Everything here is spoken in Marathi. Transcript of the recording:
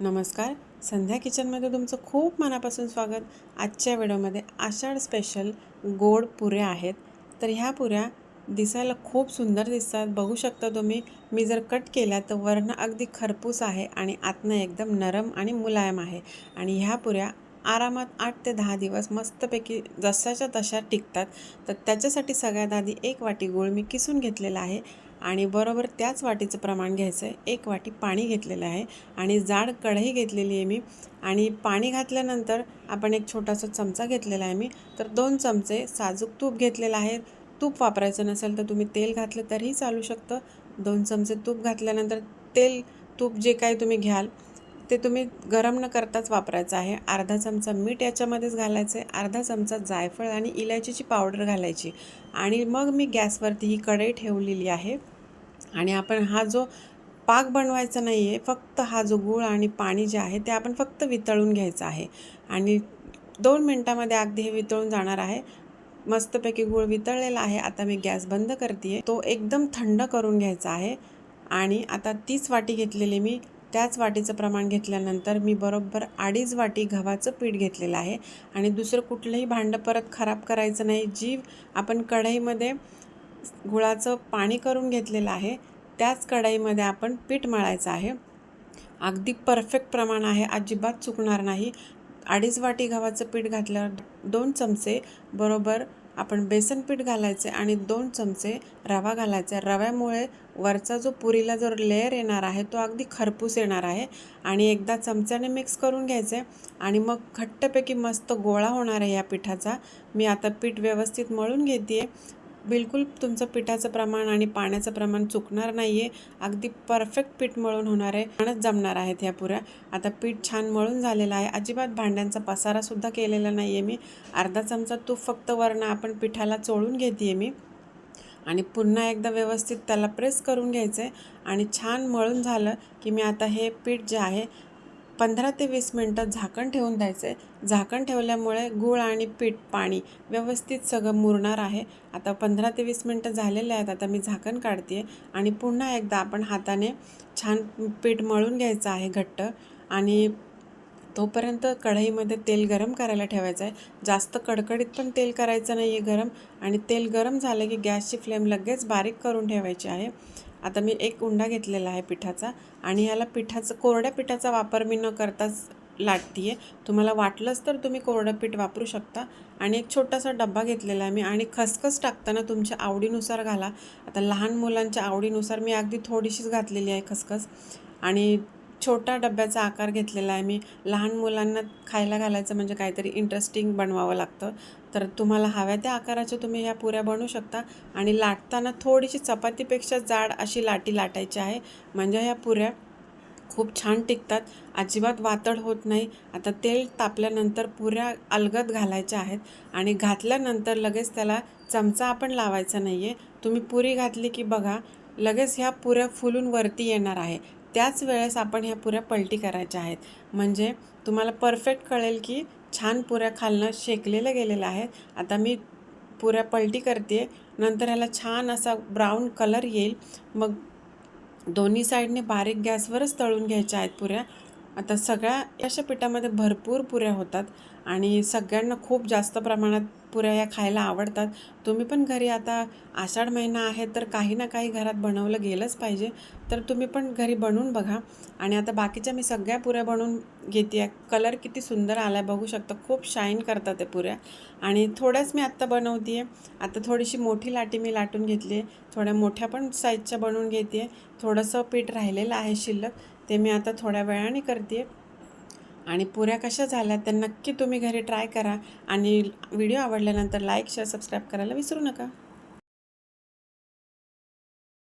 नमस्कार. संध्या किचनमध्ये तुमचं खूप मनापासून स्वागत. आजच्या व्हिडिओमध्ये आषाढ स्पेशल गोड पुऱ्या आहेत. तर ह्या पुऱ्या दिसायला खूप सुंदर दिसतात. बघू शकता तुम्ही मी जर कट केल्या तर वर्ण अगदी खरपूस आहे आणि आतनं एकदम नरम आणि मुलायम आहे. आणि ह्या पुऱ्या आरामात आठ ते दहा दिवस मस्तपैकी जशाच्या तशा टिकतात. तर त्याच्यासाठी सगळ्यात आधी एक वाटी गूळ मी किसून घेतलेला आहे. आणि बरोबर त्याच वाटीचं प्रमाण घ्यायचं आहे एक वाटी पाणी घेतलेलं आहे आणि जाड कढई घेतलेली आहे मी. आणि पाणी घातल्यानंतर आपण एक छोटासा चमचा घेतलेला आहे मी. तर दोन चमचे साजूक तूप घेतलेलं आहे. तूप वापरायचं नसेल तर तुम्ही तेल घातलं तरीही चालू शकतं. दोन चमचे तूप घातल्यानंतर तेल तूप जे काही तुम्ही घ्याल ते तुम्ही गरम न करताच वापरायचं आहे. अर्धा चमचा मीठ याच्यामध्येच घालायचं आहे. अर्धा चमचा जायफळ आणि इलायचीची पावडर घालायची. आणि मग मी गॅसवरती ही कढई ठेवलेली आहे. आणि आपण हा जो पाक बनवायचा नाही आहे फक्त हा जो गूळ आणि पाणी जे आहे ते आपण फक्त वितळून घ्यायचं आहे. आणि दोन मिनटामध्ये अगदी हे वितळून जाणार आहे. मस्तपैकी गूळ वितळलेला आहे. आता मी गॅस बंद करते तो एकदम थंड करून घ्यायचा आहे. आणि आता तीच वाटी घेतलेली मी त्याच वाटीचं प्रमाण घेतल्यानंतर मी बरोबर अडीच वाटी गव्हाचं पीठ घेतलेलं आहे. आणि दुसरं कुठलंही भांडं परत खराब करायचं नाही. जी आपण कढईमध्ये गुळाचं पाणी करून घेतलेलं आहे त्याच कढईमध्ये आपण पीठ मळायचं आहे. अगदी परफेक्ट प्रमाण आहे. अजिबात चुकणार नाही. अडीच वाटी गव्हाचं पीठ घातल्यावर दोन चमचे बरोबर आपण बेसन पीठ घालायचे आणि दोन चमचे रवा घालायचा. रव्यामुळे वरचा जो पुरीला जो लेअर येणार आहे तो अगदी खरपूस येणार आहे आणि एकदा चमच्याने मिक्स करून घ्यायचे आणि मग घट्टपैकी मस्त गोळा होणार आहे या पिठाचा. मी आता पीठ व्यवस्थित मळून घेते बिलकुल तुमचं पिठाचं प्रमाण आणि पाण्याचं प्रमाण चुकणार नाही आहे अगदी परफेक्ट पीठ मळून होणार आहे. छानच जमणार आहेत ह्या पुऱ्या. आता पीठ छान मळून झालेलं आहे. अजिबात भांड्यांचा पसारासुद्धा केलेला नाही आहे मी. अर्धा चमचा तूप फक्त वरणं आपण पिठाला चोळून घेते आहे मी. आणि पुन्हा एकदा व्यवस्थित त्याला प्रेस करून घ्यायचं आहे आणि छान मळून झालं की मी आता हे पीठ जे आहे पंधरा ते वीस मिनटं झाकण ठेवून द्यायचं आहे झाकण ठेवल्यामुळे गूळ आणि पीठ पाणी व्यवस्थित सगळं मुरणार आहे. आता पंधरा ते वीस मिनटं झालेले आहेत. आता मी झाकण काढते आहे आणि पुन्हा एकदा आपण हाताने छान पीठ मळून घ्यायचं आहे घट्ट आणि तोपर्यंत कढईमध्ये तेल गरम करायला ठेवायचं आहे जास्त कडकडीत पण तेल करायचं नाही आहे गरम आणि तेल गरम झालं की गॅसची फ्लेम लगेच बारीक करून ठेवायची आहे. आता मी एक उंडा घेतलेला आहे पिठाचा आणि याला पिठाचं कोरड्या पिठाचा वापर मी न करताच लाटते आहे तुम्हाला वाटलंच तर तुम्ही कोरडं पीठ वापरू शकता. आणि एक छोटासा डब्बा घेतलेला आहे मी आणि खसखस टाकताना तुमच्या आवडीनुसार घाला. आता लहान मुलांच्या आवडीनुसार मी अगदी थोडीशीच घातलेली आहे खसखस. आणि छोटा डब्याचा आकार घेतलेला आहे. मी लहान मुलांना खायला घालायचं म्हणजे काहीतरी इंटरेस्टिंग बनवावं लागतं. तर तुम्हाला हव्या त्या आकाराच्या तुम्ही ह्या पुऱ्या बनवू शकता. आणि लाटताना थोडीशी चपातीपेक्षा जाड अशी लाटी लाटायची आहे. म्हणजे ह्या पुऱ्या खूप छान टिकतात. अजिबात वातड होत नाही. आता तेल तापल्यानंतर पुऱ्या अलगद घालायच्या आहेत. आणि घातल्यानंतर लगेच त्याला चमचा आपण लावायचा नाही आहे तुम्ही पुरी घातली की बघा लगेच ह्या पुऱ्या फुलून वरती येणार आहे. त्याच वेळेस आपण ह्या पुऱ्या पलटी करायच्या आहेत. म्हणजे तुम्हाला परफेक्ट कळेल की छान पुऱ्या खालनं शेकलेल्या गेलेल्या आहेत. आता मी पुऱ्या पलटी करते नंतर ह्याला छान असा ब्राऊन कलर येईल. मग दोन्ही साईडने बारीक गॅसवरच तळून घ्यायच्या आहेत पुऱ्या. आता सगळ्या अशा पिठामध्ये भरपूर पुऱ्या होतात. आणि सगळ्यांना खूप जास्त प्रमाणात पुऱ्या या खायला आवडतात. तुम्ही पण घरी आता आषाढ महिना आहे तर काही ना काही घरात बनवलं गेलंच पाहिजे. तर तुम्ही पण घरी बनवून बघा. आणि आता बाकीच्या मी सगळ्या पुऱ्या बनवून घेते आहे कलर किती सुंदर आला आहे बघू शकता. खूप शाईन करतात ते पुऱ्या. आणि थोड्याच मी आत्ता बनवते आहे आता थोडीशी मोठी लाटी मी लाटून घेतली आहे. थोड्या मोठ्या पण साईजच्या बनवून घेते आहे थोडंसं पीठ राहिलेलं आहे शिल्लक. ते मी आता थोड्या वेळाने करते आणि पुऱ्या कशा झाल्या तर नक्की तुम्ही घरी ट्राय करा. आणि व्हिडिओ आवडल्यानंतर लाईक शेअर सबस्क्राईब करायला विसरू नका.